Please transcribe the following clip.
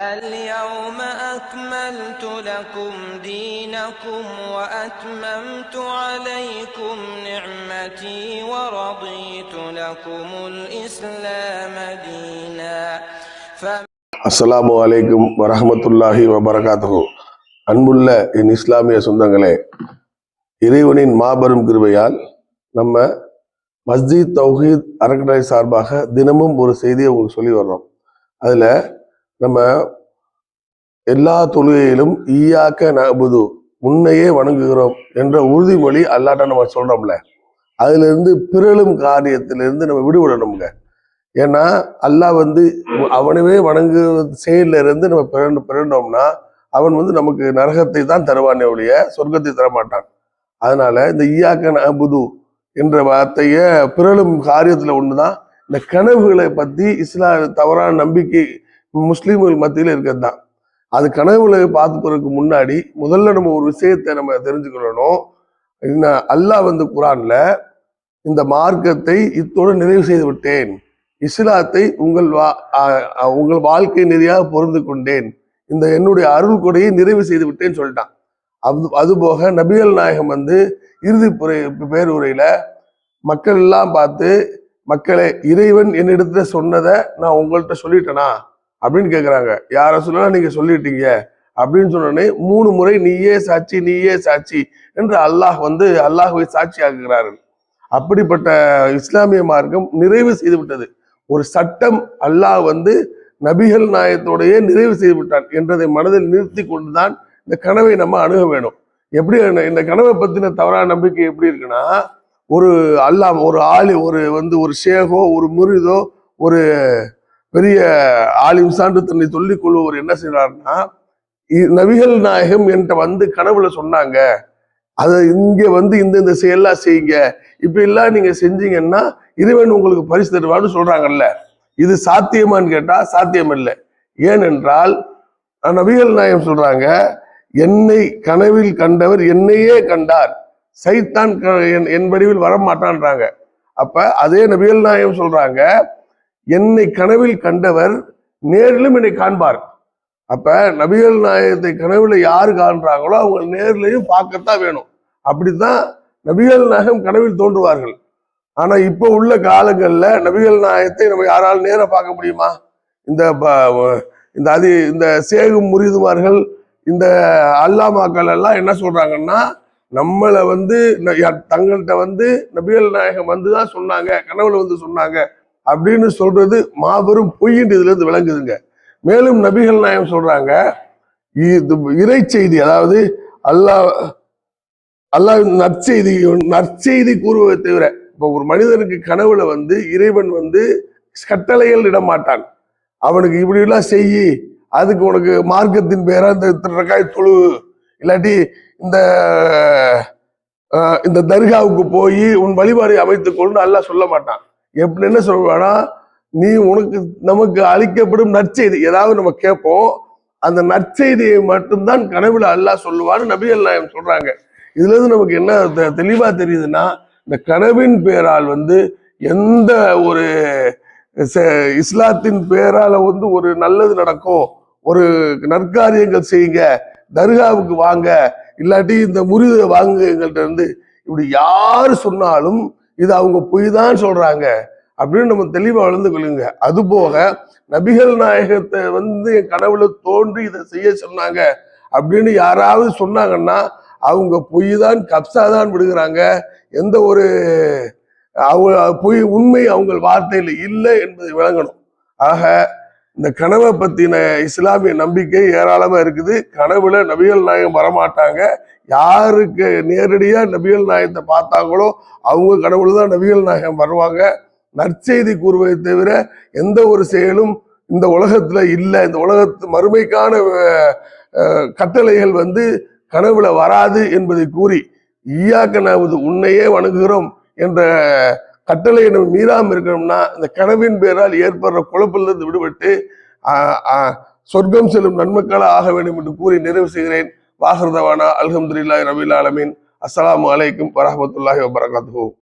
اليوم أكملت لكم دينكم وأتممت عليكم نعمتي ورضيت لكم الإسلام دينا فمن அஸ்ஸலாமு அலைக்கும் வரஹமத்துல்லாஹி வபரகாத்துஹு அன்புள்ள என் இஸ்லாமிய சொந்தங்களே இறைவனின் மாபெரும் கிருபையால் நம்ம மஸ்ஜித் தௌஹீத் அறக்கட்டளை சார்பாக தினமும் ஒரு செய்தியை உங்களுக்கு சொல்லி வர்றோம் அதுல நம்ம எல்லா தொழுகையிலும் ஈயாக்க நபுது உன்னையே வணங்குகிறோம் என்ற உறுதிமொழி அல்லாட்ட நம்ம சொல்றோம்ல. அதுல இருந்து பிறழும் காரியத்திலிருந்து நம்ம விடுபடணுங்க ஏன்னா அல்லாஹ் வந்து அவனவே வணங்கு செயல இருந்து நம்ம பிறண்டு பிறண்டோம்னா அவன் வந்து நமக்கு நரகத்தை தான் தருவானே ஒழிய சொர்க்கத்தை தரமாட்டான். அதனால இந்த ஈயாக்க நபுது என்ற வார்த்தையை பிறழும் காரியத்துல ஒண்ணுதான். இந்த கனவுகளை பத்தி இஸ்லாம் தவறான நம்பிக்கை முஸ்லீம்கள் மத்தியில் இருக்கிறது தான் அது கனவுகளை பார்த்து போறதுக்கு முன்னாடி முதல்ல நம்ம ஒரு விஷயத்தை நம்ம தெரிஞ்சுக்கணும் என்ன அல்லாஹ் வந்து குரான்ல இந்த மார்க்கத்தை இத்தோடு நிறைவு செய்து விட்டேன். இஸ்லாத்தை உங்கள் வா உங்கள் வாழ்க்கை நெறியாக பொருந்து கொண்டேன். இந்த என்னுடைய அருள் கொடையை நிறைவு செய்து விட்டேன்னு சொல்லிட்டான். அது அதுபோக நபிகள் நாயகம் வந்து இறுதி புரை பேருரையில மக்கள் எல்லாம் பார்த்து மக்களே இறைவன் என்னிடத்துல சொன்னதை நான் உங்கள்கிட்ட சொல்லிட்டேனா? அப்படின்னு கேட்குறாங்க யாரை சொன்னாலும் நீங்கள் சொல்லிட்டீங்க. அப்படின்னு சொன்னோடனே மூணு முறை நீயே சாட்சி நீயே சாட்சி என்று அல்லாஹ் வந்து அல்லாஹுவை சாட்சி ஆக்குகிறார்கள் அப்படிப்பட்ட இஸ்லாமிய மார்க்கம் நிறைவு செய்துவிட்டது. ஒரு சட்டம் அல்லாஹ் வந்து நபிகள் நாயத்தோடையே நிறைவு செய்து விட்டான் என்றதை மனதில் நிறுத்தி கொண்டுதான் இந்த கனவை நம்ம அணுக வேணும் எப்படி இந்த- கனவை பத்தின தவறான நம்பிக்கை எப்படி இருக்குன்னா ஒரு அல்லாஹ் ஒரு ஆளி ஒரு வந்து ஒரு ஷேகோ ஒரு முரிதோ ஒரு பெரிய ஆலிம் சான்று தன்னை சொல்லிக் கொள்பவர் என்ன செய்கிறார்னா இ- நபிகள் நாயகம் என்கிட்ட வந்து கனவுல சொன்னாங்க. அதை இங்க வந்து இந்த இந்த செயல்லாம் செய்யுங்க. இப்ப எல்லாம் நீங்க செஞ்சீங்கன்னா இறைவன் உங்களுக்கு பரிசு தருவான்னு சொல்றாங்கல்ல. இது சாத்தியமான்னு கேட்டா சாத்தியம் இல்லை. ஏனென்றால் நபிகள் நாயகம் சொல்றாங்க என்னை கனவில் கண்டவர் என்னையே கண்டார். சைத்தான் என்- என் வடிவில் வரமாட்டான்றாங்க. அப்ப அதே நபிகள் நாயகம் சொல்றாங்க என்னை கனவில் கண்டவர் நேரிலும் என்னை காண்பார். அப்ப நபிகள் நாயகத்தை கனவுல யாரு காண்றாங்களோ அவங்க நேர்லையும் பார்க்கத்தான் வேணும். அப்படித்தான் நபிகள் நாயகம் கனவில் தோன்றுவார்கள். ஆனா இப்ப உள்ள காலங்கள்ல நபிகள் நாயகத்தை நம்ம யாராலும் நேர பார்க்க முடியுமா? இந்த ப- இந்த அதி இந்த சேகும் முறிதுமார்கள் இந்த அல்லாமாக்கள் எல்லாம் என்ன சொல்றாங்கன்னா நம்மளை வந்து தங்கள்கிட்ட வந்து நபிகள் நாயகம் வந்து தான் சொன்னாங்க கனவுல வந்து சொன்னாங்க. அப்படின்னு சொல்றது மாபெரும் பொய்யின்று இதுல இருந்து விளங்குதுங்க. மேலும் நபிகள் நாயகம் சொல்றாங்க இது இறை செய்தி அதாவது அல்லாஹ் அல்லாஹ் நற்செய்தி நற்செய்தி கூறுவதை தவிர இப்போ ஒரு மனிதனுக்கு கனவுல வந்து இறைவன் வந்து கட்டளைகள் இட மாட்டான். அவனுக்கு இப்படி எல்லாம் செய்யி அதுக்கு உனக்கு மார்க்கத்தின் பேரா இந்த திருக்காய் தொழு இல்லாட்டி இந்த இந்த தர்காவுக்கு போய் உன் வழிபாடு அமைத்துக் கொண்டு அல்லாஹ் சொல்ல மாட்டான். எப்படி என்ன சொல்லுவானா நீ உனக்கு நமக்கு அளிக்கப்படும் நற்செய்தி ஏதாவது நம்ம கேட்போம் அந்த நற்செய்தியை மட்டும்தான் கனவுல அல்லாஹ் சொல்லுவான்னு நபி அல்லாயம் சொல்றாங்க. இதுல இருந்து நமக்கு என்ன தெ- தெளிவா தெரியுதுன்னா இந்த கனவின் பேரால் வந்து எந்த ஒரு ச- இஸ்லாத்தின் பேரால வந்து ஒரு நல்லது நடக்கும் ஒரு நற்காரியங்கள் செய்யுங்க தர்காவுக்கு வாங்க இல்லாட்டி இந்த முறிதை வாங்க எங்கள்கிட்ட இருந்து இப்படி யாரு சொன்னாலும் இது அவங்க பொய் தான் சொல்றாங்க. அப்படின்னு நம்ம தெளிவா வளர்ந்து கொள்ளுங்க. அது போக நபிகள் நாயகத்தை வந்து என் கனவுல தோன்றி இதை செய்ய சொன்னாங்க அப்படின்னு யாராவது சொன்னாங்கன்னா அவங்க பொய் தான் கப்சா தான் விடுகிறாங்க. எந்த ஒரு அவங்க பொய் உண்மை அவங்க வார்த்தையில இல்லை என்பதை விளங்கணும். ஆக இந்த கனவை பத்தின இஸ்லாமிய நம்பிக்கை ஏராளமா இருக்குது. கனவுல நபிகள் நாயகம் வரமாட்டாங்க. யாருக்கு நேரடியா நபிகள் நாயகத்தை பார்த்தாங்களோ அவங்க கனவுல தான் நபிகள் நாயகம் வருவாங்க. நற்செய்தி கூறுவதை தவிர எந்த ஒரு செயலும் இந்த உலகத்துல இல்லை. இந்த உலகத்து மறுமைக்கான கட்டளைகள் வந்து கனவுல வராது என்பதை கூறி ஈயாக்க நாவது உன்னையே வணங்குகிறோம் என்ற கட்டளை நம்ம மீறாமல் இருக்கணும்னா இந்த கனவின் பேரால் ஏற்படுற குழப்பிலிருந்து விடுபட்டு சொர்க்கம் செல்லும் நன்மக்களா ஆக வேண்டும் என்று கூறி நிறைவு செய்கிறேன். வாகர்தவானா அல்ஹம்துலில்லாஹி ரபில் ஆலமின். அஸ்ஸலாமு அலைக்கும் வரமத்துல்லாஹி வபரகாத்து